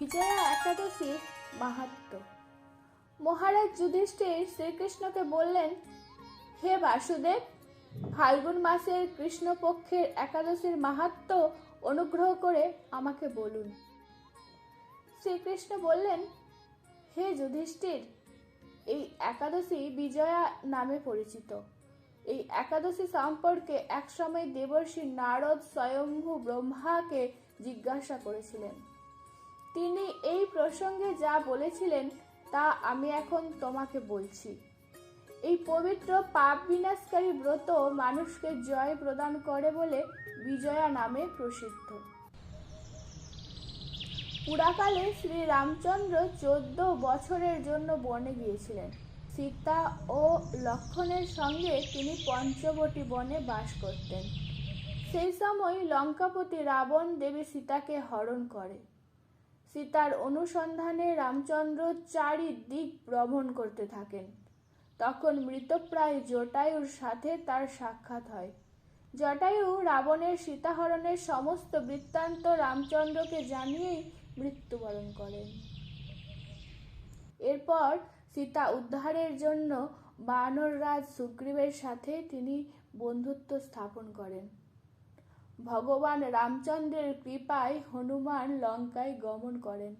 বিজয়া একাদশীর মাহাত্ম। মহারাজ যুধিষ্ঠির শ্রীকৃষ্ণকে বললেন, হে বাসুদেব, ফাল্গুন মাসের কৃষ্ণপক্ষের একাদশীর মাহাত্ম অনুগ্রহ করে আমাকে বলুন। শ্রীকৃষ্ণ বললেন, হে যুধিষ্ঠির, এই একাদশী বিজয়া নামে পরিচিত। এই একাদশী সম্পর্কে একসময় দেবর্ষি নারদ স্বয়ম্ভু ব্রহ্মাকে জিজ্ঞাসা করেছিলেন। তিনি এই প্রসঙ্গে যা বলেছিলেন, তা আমি এখন তোমাকে বলছি। এই পবিত্র পাপ বিনাশকারী ব্রত মানুষকে জয় প্রদান করে বলে বিজয়া নামে প্রসিদ্ধ। পুরাকালে শ্রী রামচন্দ্র চোদ্দ বছরের জন্য বনে গিয়েছিলেন। সীতা ও লক্ষণের সঙ্গে তিনি পঞ্চবটী বনে বাস করতেন। সেই সময় লঙ্কাপতি রাবণ দেবী সীতাকে হরণ করে। সীতার অনুসন্ধানে রামচন্দ্র চারিদিক ভ্রমণ করতে থাকেন। তখন মৃতপ্রায় জটায়ুর সাথে তার সাক্ষাৎ হয়। জটায়ু রাবণের সীতাহরণের সমস্ত বৃত্তান্ত রামচন্দ্রকে জানিয়েই মৃত্যুবরণ করেন। এরপর সীতা উদ্ধারের জন্য বানররাজ সুগ্রীবের সাথে তিনি বন্ধুত্ব স্থাপন করেন। ভগবান রামচন্দ্রের কৃপায় হনুমান লঙ্কায় গমন করেন।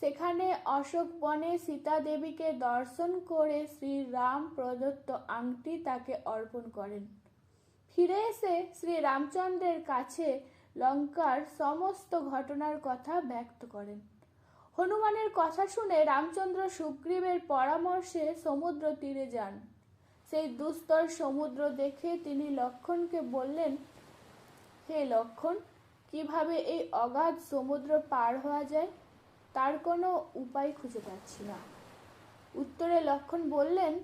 সেখানে অশোক বনে সীতা দেবীকে দর্শন করে শ্রীরাম প্রদত্ত আংটি তাকে অর্পণ করেন। ফিরে এসে শ্রী রামচন্দ্রের কাছে লঙ্কার সমস্ত ঘটনার কথা ব্যক্ত করেন। হনুমানের কথা শুনে রামচন্দ্র সুগ্রীবের পরামর্শে সমুদ্র তীরে যান। সেই দুস্তর সমুদ্র দেখে তিনি লক্ষণকে বললেন হে লক্ষণ। কীভাবে এই অগাধ সমুদ্র পার হওয়া যায়, তার কোনো উপায় খুঁজে পাচ্ছি না। উত্তরে লক্ষণ বললেন,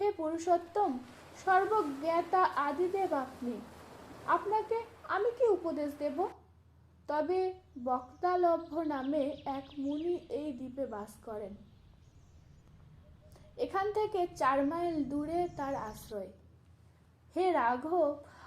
হে পুরুষোত্তম, সর্বজ্ঞাতা আদিদেব আপনি। আপনাকে আমি কি উপদেশ দেব? তবে বক্তালভ্য নামে এক মুনি এই দ্বীপে বাস করেন। এখান থেকে চার মাইল দূরে তার আশ্রয়। হে রাঘব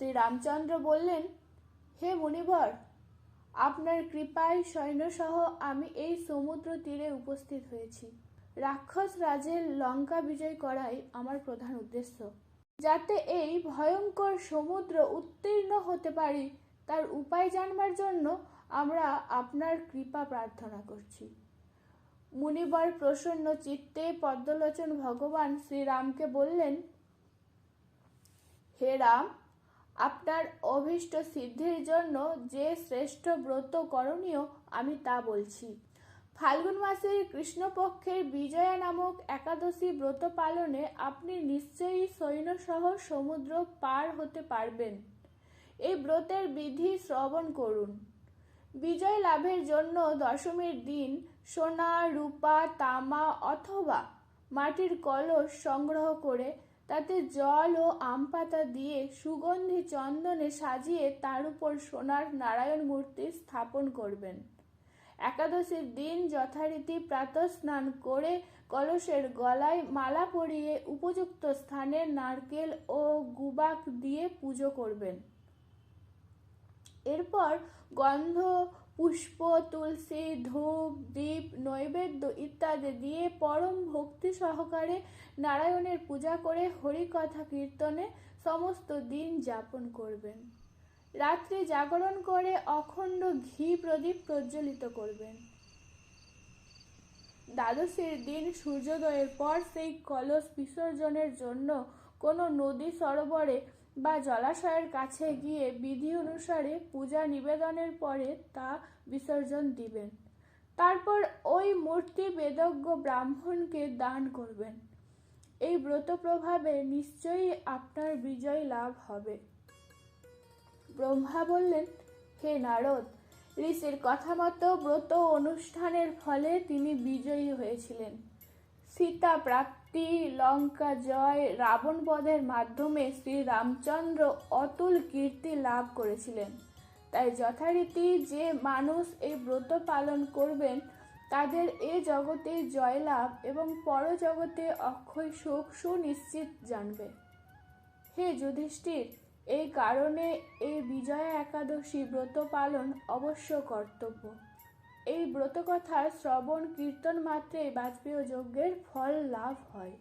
শ্রী রামচন্দ্র বললেন, হে মুনিবর, আপনার কৃপায় সৈন্যসহ আমি এই সমুদ্র তীরে উপস্থিত হয়েছি। রাক্ষস রাজের লঙ্কা বিজয় করাই আমার প্রধান উদ্দেশ্য। যাতে এই ভয়ঙ্কর সমুদ্র উত্তীর্ণ হতে পারি, তার উপায় জানবার জন্য আমরা আপনার কৃপা প্রার্থনা করছি। মুনিবর প্রসন্ন চিত্তে পদ্মলোচন ভগবান শ্রীরামকে বললেন, হে রাম আপনার অভীষ্ট সিদ্ধির জন্য যে শ্রেষ্ঠ ব্রত করণীয় আমি তা বলছি। ফাল্গুন মাসের কৃষ্ণপক্ষের বিজয়া নামক একাদশী ব্রত পালনে আপনি নিশ্চয়ই সৈন্যসহ সমুদ্র পার হতে পারবেন। এই ব্রতের বিধি শ্রবণ করুন। বিজয় লাভের জন্য দশমীর দিন সোনা, রূপা, তামা অথবা মাটির কলস সংগ্রহ করে তাতে জল ও আম পাতা দিয়ে সুগন্ধি চন্দনে সাজিয়ে তার উপর সোনার নারায়ণ মূর্তি স্থাপন করবেন। একাদশীর দিন যথারীতি প্রাতঃস্নান করে কলসের গলায় মালা পরিয়ে উপযুক্ত স্থানে নারকেল ও গুবাক দিয়ে পুজো করবেন। এরপর গন্ধ পুষ্প, তুলসী, ধূপ, দীপ, নৈবেদ্য ইত্যাদি দিয়ে পরম ভক্তি সহকারে নারায়ণের পূজা করে হরিকথা কীর্তনে সমস্ত দিন যাপন করবেন। রাত্রি জাগরণ করে অখণ্ড ঘি প্রদীপ প্রজ্বলিত করবেন। দ্বাদশীর দিন সূর্যোদয়ের পর সেই কলস বিসর্জনের জন্য কোনো নদী সরোবরে বা জলাশয়ের কাছে গিয়ে বিধি অনুসারে পূজা নিবেদনের পরে তা বিসর্জন দিবেন। তারপর ওই মূর্তি বেদজ্ঞ ব্রাহ্মণকে দান করবেন। এই ব্রত প্রভাবে নিশ্চয়ই আপনার বিজয় লাভ হবে। ব্রহ্মা বললেন, হে নারদ, ঋষির কথা মতো ব্রত অনুষ্ঠানের ফলে তিনি বিজয়ী হয়েছিলেন। সীতা প্রাপ্তি, লঙ্কা জয়, রাবণ বধের মাধ্যমে শ্রী রামচন্দ্র অতুল কীর্তি লাভ করেছিলেন। তাই যথারীতি যে মানুষ এই ব্রত পালন করবেন, তাদের এ জগতে জয়লাভ এবং পরজগতে অক্ষয় সুখ সুনিশ্চিত জানবে। হে যুধিষ্ঠির, এই কারণে এই বিজয়া একাদশী ব্রত পালন অবশ্য কর্তব্য। এই ব্রতকথার শ্রবণ কীর্তন মাত্রেই বাজপেয় যজ্ঞের ফল লাভ হয়।